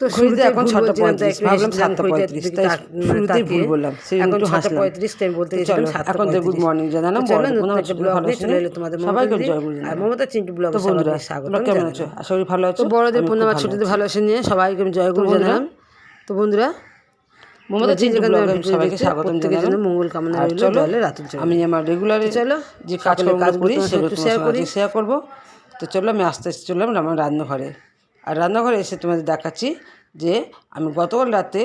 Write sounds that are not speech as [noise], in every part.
তো শুরুতে এখন ভুল ছটা পঁয়ত্রিশ ভাবলাম সাতটা পঁয়ত্রিশ তাই শুরুতেই ভুল বললাম সেই একটু হাসলাম পঁয়ত্রিশ টাইম বলতে চলো, এখন গুড মর্নিং জানালাম তোমাদের সবাইকে জয়। আর মমতা চিন্টু ব্লগ তো বন্ধুরা তোমরা কেমন আছো আশা করি ভালো আছো বড়দের পূর্ণিমা ছুটিতে আছি। ভালোবাসা নিয়ে সবাইকে আমি জয় গুরু জানালাম তো বন্ধুরা মমতা চিন্টু ব্লগে সবাইকে স্বাগতম জানালাম মঙ্গল কামনা রইল, চলো, রাতুল। আমি আমার রেগুলারে চলো, যে কাজগুলো করি সেগুলো সঙ্গে করি। শেয়ার করব তো চলো আমি আস্তে আস্তে চললাম আমার রান্নাঘরে আর রান্নাঘরে এসে তোমাদের দেখাচ্ছি যে আমি গতকাল রাতে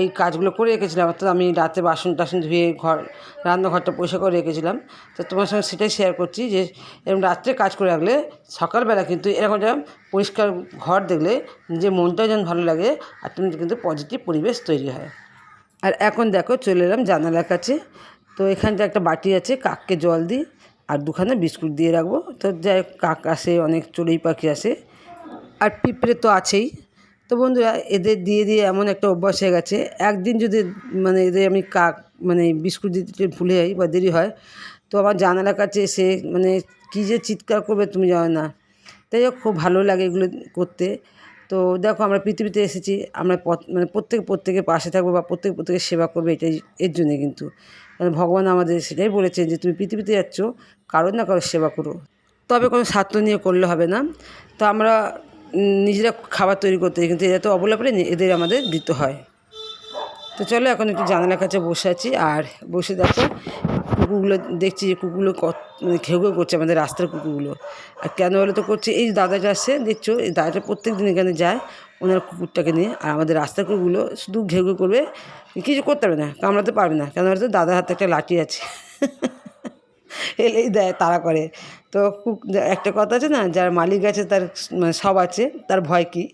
এই কাজগুলো করে রেখেছিলাম, অর্থাৎ আমি রাতে বাসন টাসন ধুয়ে ঘর, রান্নাঘরটা পরিষ্কার করে রেখেছিলাম। তো তোমার সঙ্গে সেটাই শেয়ার করছি যে, এরকম রাত্রে কাজ করে রাখলে সকালবেলা কিন্তু এরকম যেমন পরিষ্কার ঘর দেখলে নিজের মনটাও যেন ভালো লাগে, আর তুমি কিন্তু পজিটিভ পরিবেশ তৈরি হয়। আর এখন দেখো চলে এলাম জানালার কাছে। তো এখানটা একটা বাটি আছে, কাককে জল দিই, আর দুখানা বিস্কুট দিয়ে রাখব। তো যাই কাক আসে, অনেক চড়ুই পাখি আসে। আর পিঁপড়ে তো আছেই। তো বন্ধুরা, এদের দিয়ে দিয়ে এমন একটা অভ্যাস হয়ে গেছে। একদিন যদি মানে এদের আমি কাক মানে বিস্কুট দিতে ভুলে যাই বা দেরি হয়, তো আমার জানালার কাছে এসে মানে কী যে চিৎকার করবে তুমি জানো না। তাই হোক, খুব ভালো লাগে এগুলো করতে। তো দেখো, আমরা পৃথিবীতে এসেছি, আমরা মানে প্রত্যেকে প্রত্যেকের পাশে থাকব বা প্রত্যেকে প্রত্যেকের সেবা করবে, এটাই এর জন্যে কিন্তু। মানে ভগবান আমাদের সেটাই বলেছে যে, তুমি পৃথিবীতে যাচ্ছ, কারোর না কারোর সেবা করো। তবে কোনো স্বার্থ নিয়ে করলে হবে না। তো আমরা নিজেরা খাবার তৈরি করতে কিন্তু এরা তো অবলা করে এদের আমাদের দিতে হয়। তো চলো এখন একটু জানালার কাছে বসে আছি, আর বসে দেখো কুকুরগুলো, দেখছি যে কুকুরগুলো কত মানে ঘেউ ঘেউ করছে আমাদের রাস্তার কুকুরগুলো। আর কেন বলে তো করছে? এই দাদাটা আসছে, দেখছ? এই দাদাটা প্রত্যেক দিন এখানে যায় ওনার কুকুরটাকে নিয়ে, আর আমাদের রাস্তার কুকুরগুলো শুধু ঘেউ ঘেউ করবে, কিছু করতে পারবে না, কামড়াতে পারবে না। কেন বলে তো? দাদার হাতে একটা লাঠি আছে। [laughs] এলেই দেয় তারা করে। তো একটা কথা আছে না, যার মালিক আছে তার মানে সব আছে, তার ভয় কি?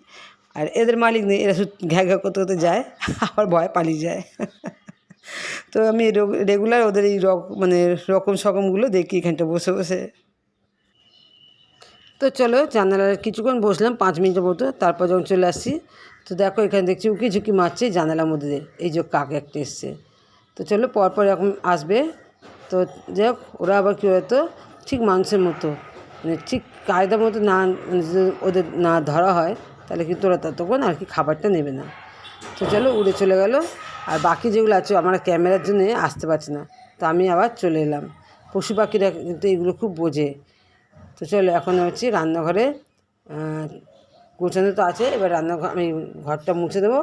আর এদের মালিক নেই, এরা শুধু ঘ্যা ঘ্যা করতে করতে যায়, আবার ভয় পালিয়ে যায়। [laughs] তো আমি রেগুলার ওদের এই রক মানে রকম সকমগুলো দেখি এখানটা বসে বসে। তো চলো জানালার কিছুক্ষণ বসলাম, পাঁচ মিনিটের মতো, তারপর যখন চলে আসছি, তো দেখো এখানে দেখছি উকি ঝুঁকি মারছে জানালার মধ্যে এই যে কাক একটা এসছে। তো চলো পরপর এরকম আসবে। তো যাই হোক, ওরা আবার কী হতো ঠিক মানুষের মতো মানে ঠিক কায়দার মতো না মানে ওদের না ধরা হয়, তাহলে কিন্তু ওরা ততক্ষণ আর কি খাবারটা নেবে না। তো চলো, উড়ে চলে গেল। আর বাকি যেগুলো আছে, আমার ক্যামেরার জন্য আসতে পারছি না। তো আমি আবার চলে এলাম। পশু পাখিরা কিন্তু এগুলো খুব বোঝে। তো চলো, এখন হচ্ছে রান্নাঘরে গোছানো তো আছে। এবার রান্নাঘর আমি ঘরটা মুছে দেবো।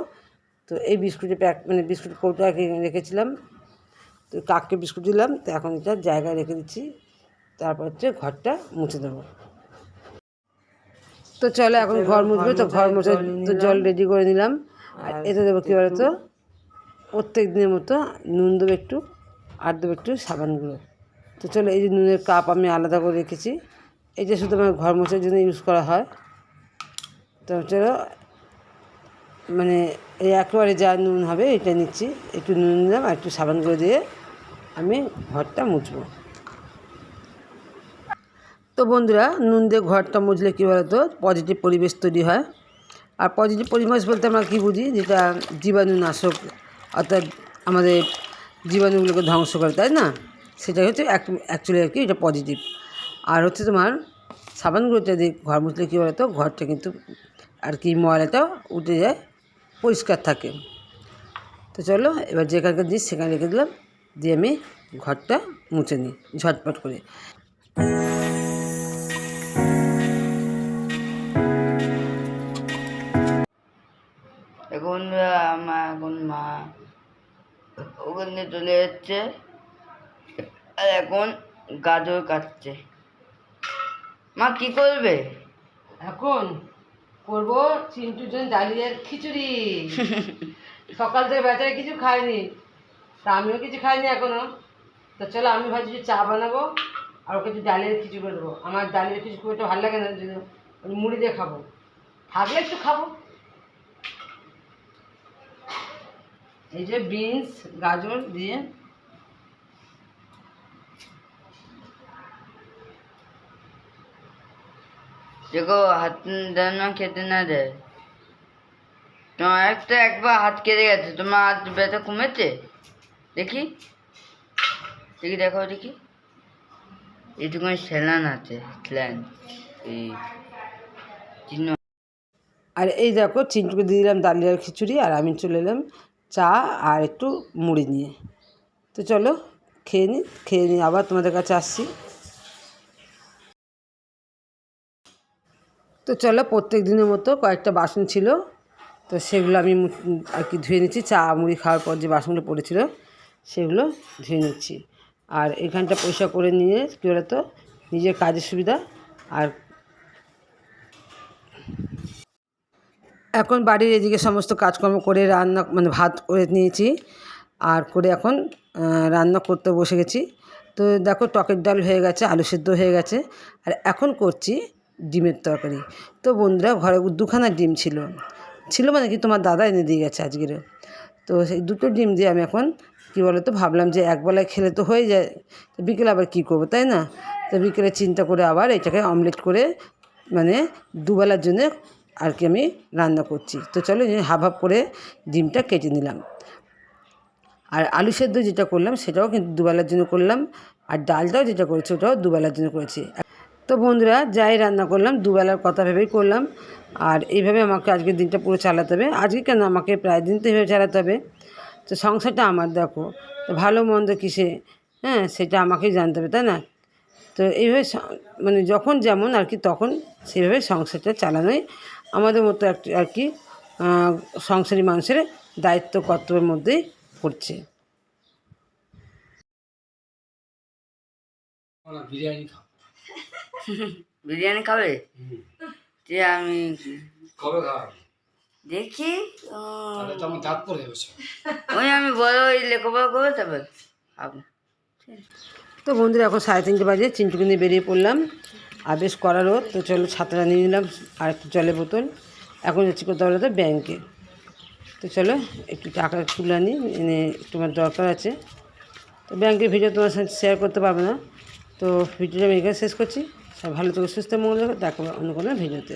তো এই বিস্কুটের প্যাক মানে বিস্কুট কৌটা রেখেছিলাম। তো কাককে বিস্কুট দিলাম তো এখন এটা জায়গায় রেখে দিচ্ছি। তারপর হচ্ছে ঘরটা মুছে দেবো। তো চলো এখন ঘর মুছবে তো ঘর মুছে তো জল রেডি করে নিলাম। আর এতে দেবো কী বলতো? প্রত্যেক দিনের মতো নুন দেবো একটু আর দেবো একটু সাবান গুঁড়ো। তো চলো এই যে নুনের কাপ আমি আলাদা করে রেখেছি। এই যে শুধু আমার ঘর মোছার জন্য ইউজ করা হয়। তো চলো মানে এই একেবারে যা নুন হবে এটা নিচ্ছি। একটু নুন নিলাম আর একটু সাবান করে দিয়ে আমি ঘরটা মুছবো। তো বন্ধুরা, নুন দিয়ে ঘরটা মুছলে কী বলতো? পজিটিভ পরিবেশ তৈরি হয়। আর পজিটিভ পরিবেশ বলতে আমরা কী বুঝি? যেটা জীবাণুনাশক অর্থাৎ আমাদের জীবাণুগুলোকে ধ্বংস করে, তাই না? সেটাই হচ্ছে অ্যাকচুয়ালি আর কি এটা পজিটিভ আর হচ্ছে তোমার সাবানগুলোটা দিয়ে ঘর মুছলে কী বলতো? ঘরটা কিন্তু আর কি ময়লাটা উঠে যায়, পরিষ্কার থাকে। তো চলো, এবার যেখানকার দিই সেখানে রেখে দিলাম। দিয়ে আমি ঘরটা মুছে নিই ঝটপট করে। এখন মা এখন মা ওখানে চলে যাচ্ছে আর এখন গাজর কাটছে। মা কি করবে? এখন করব চিন্টুর জন্য ডালিয়ার খিচুড়ি। [laughs] সকাল থেকে বেচারে কিছু খায়নি। তা আমিও কিছু খাইনি এখনও। তো চলো, আমি ভাবছি চা বানাবো আর ওকে একটু ডালিয়ার খিচুড়ি করে দেবো। আমার ডালিয়ার খিচুড়ি খুব একটা ভালো লাগে না আমি মুড়ি দিয়ে খাব। থাকলে একটু খাব। এই যে বিনস, গাজর দিয়ে দেখো, হাত যেন খেতে না দেয়। তোমার একটা একবার হাত কেটে গেছে, তোমার হাত ব্যথা কমেছে? দেখি। দেখি, দেখো, দেখি। এইটুকুনি স্যালান আছে স্যালান এই চিহ্ন। আর এই দেখো চিন্টুকে দিয়ে দিলাম ডালিয়ার খিচুড়ি, আর আমি চলে এলাম চা আর একটু মুড়ি নিয়ে। তো চলো, খেয়ে নিই খেয়ে নিই আবার তোমাদের কাছে আসছি। তো চলো, প্রত্যেক দিনের মতো কয়েকটা বাসন ছিল, তো সেগুলো আমি আর কি ধুয়ে নিচ্ছি। চা, মুড়ি খাওয়ার পর যে বাসনগুলো পড়েছিল সেগুলো ধুয়ে নিচ্ছি। আর এখানটা পয়সা করে নিয়ে কী বলতো? নিজের কাজের সুবিধা আর এখন বাড়ির এদিকে সমস্ত কাজকর্ম করে রান্না মানে ভাত করে নিয়েছি। আর করে এখন রান্না করতে বসে গেছি। তো দেখো টকের ডাল হয়ে গেছে, আলু সেদ্ধ হয়ে গেছে। আর এখন করছি ডিমের তরকারি। তো বন্ধুরা, ঘরে দুখানা ডিম ছিল। ছিল মানে কি তোমার দাদা এনে দিয়ে গেছে আজকেরও তো সেই দুটো ডিম দিয়ে আমি এখন কী বলো তো ভাবলাম যে একবেলায় খেলে তো হয়ে যায়, তো বিকেলে আবার কী করব, তাই না? তো বিকেলে চিন্তা করে আবার এটাকে অমলেট করে মানে দুবেলার জন্য আর কি আমি রান্না করছি। তো চলো হাফ হাফ করে ডিমটা কেটে নিলাম। আর আলু সেদ্ধ যেটা করলাম, সেটাও কিন্তু দুবেলার জন্য করলাম। আর ডালটাও যেটা করেছি, ওটাও দুবেলার জন্য করেছি। তো বন্ধুরা, যাই রান্না করলাম, দুবেলার কথা ভেবেই করলাম। আর এইভাবে আমাকে আজকের দিনটা পুরো চালাতে হবে। আজকে কেন আমাকে প্রায় দিন তো এইভাবে চালাতে হবে? তো সংসারটা আমার দেখো। তো ভালো মন্দ কিসে? হ্যাঁ সেটা আমাকেই জানতে হবে তাই না? তো এইভাবে মানে যখন যেমন আর কি তখন সেইভাবে সংসারটা চালানোই আমাদের মতো আর কি সংসারী মানুষের দায়িত্ব কর্তব্যের মধ্যেই পড়ছে। বিরিয়ানি খাবে? যে আমি কবে খাওয়া দেখি। ওই আমি বড় ওই লেখাপড়া করবে তবে খাব তো বন্ধুরা এখন সাড়ে তিনটে বাজে চিন্টুকে নিয়ে বেরিয়ে পড়লাম। আর বেশ করা রোদ তো চলো ছাতাটা নিয়ে নিলাম আর একটু জলের বোতল। এখন যাচ্ছি কোথাও বলো তো ব্যাংকে। তো চলো একটু টাকা তুলে আনি এনে তোমার দরকার আছে। তো ব্যাংকের ভিডিও তোমার সাথে শেয়ার করতে পারবে না। তো ভিডিওটা আমি এখানে শেষ করছি। সব ভালো থেকে সুস্থ মঙ্গল দেখো অন্য কোনো ভিডিওতে।